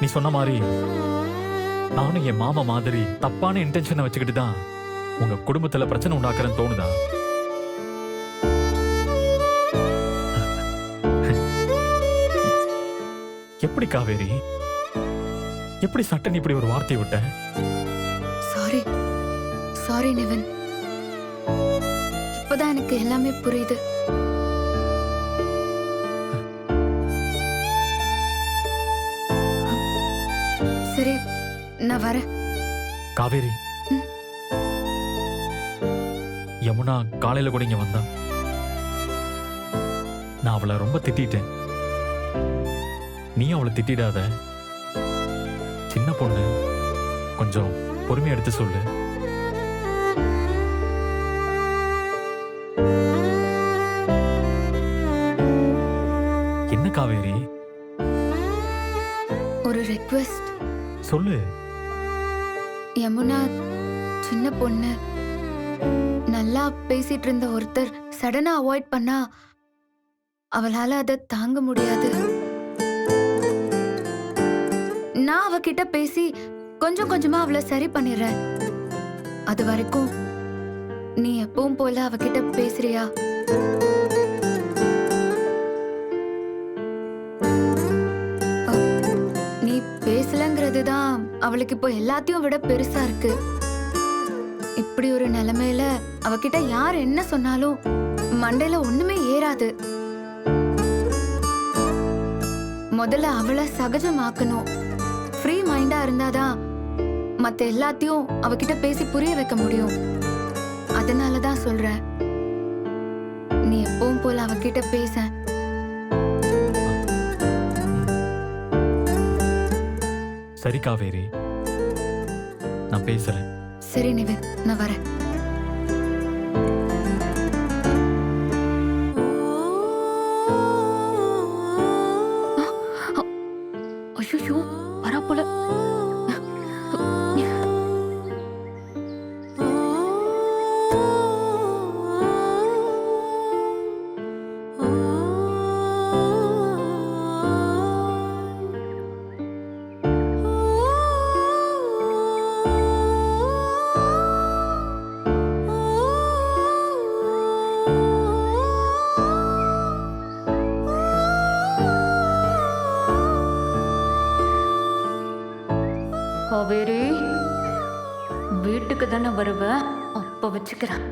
நீ சொன்ன மாதிரி நானும் என் மாமா மாதிரி தப்பான இன்டென்ஷனை வச்சுக்கிட்டு தான் உங்க குடும்பத்துல பிரச்சனை உண்டாக்குறேன்னு தோணுதா? எப்படி காவேரி? எப்படி சட்டன் இப்படி ஒரு வார்த்தையை விட்ட? சாரி சாரி நிவன் இப்பதான் எனக்கு எல்லாமே புரியுது. சரி நான் வரேன். காவேரி. யமுனா காலையில கூட இங்க வந்தா. நான் அவளை ரொம்ப திட்டிட்டேன். நீ அவளை திட்டிடாத. சின்ன பொண்ணு. கொஞ்சம் பொறுமையா எடுத்து சொல்லு. என்ன காவேரி? ஒரு ரெக்வெஸ்ட் சொல்லு. யமுனா சின்ன பொண்ணு. நல்லா பேசிட்டு இருந்த ஒருத்தர் சடனா அவாய்ட் பண்ணா அவளால அதை தாங்க முடியாது. நான் அவகிட்ட பேசி கொஞ்சம் கொஞ்சமா அவளை சரி பண்ணிடுறேன். அது வரைக்கும் நீ எப்பவும் போல அவகிட்ட பேசுறியா? அவளுக்கு இப்போ எல்லாத்தையும் விட பெருசா இருக்கு. இப்படி ஒரு நிலைமையில அவகிட்ட யார் என்ன சொன்னாலும் மண்டையில ஒண்ணுமே ஏறாது. முதல்ல அவளை சகஜமாக்கணும். ஃப்ரீ மைண்டா இருந்தாதான் மத்த எல்லாத்தையும் அவகிட்ட பேசி புரிய வைக்க முடியும். அதனால தான் சொல்றேன். நீ எப்பவும் போல அவகிட்ட பேச. சரி காவேரி. நான் பேசுறேன். சரி நிவின் நான் வரேன். காவேரி வீட்டுக்கு தானே வருவ? அப்ப வச்சுக்கிறேன்.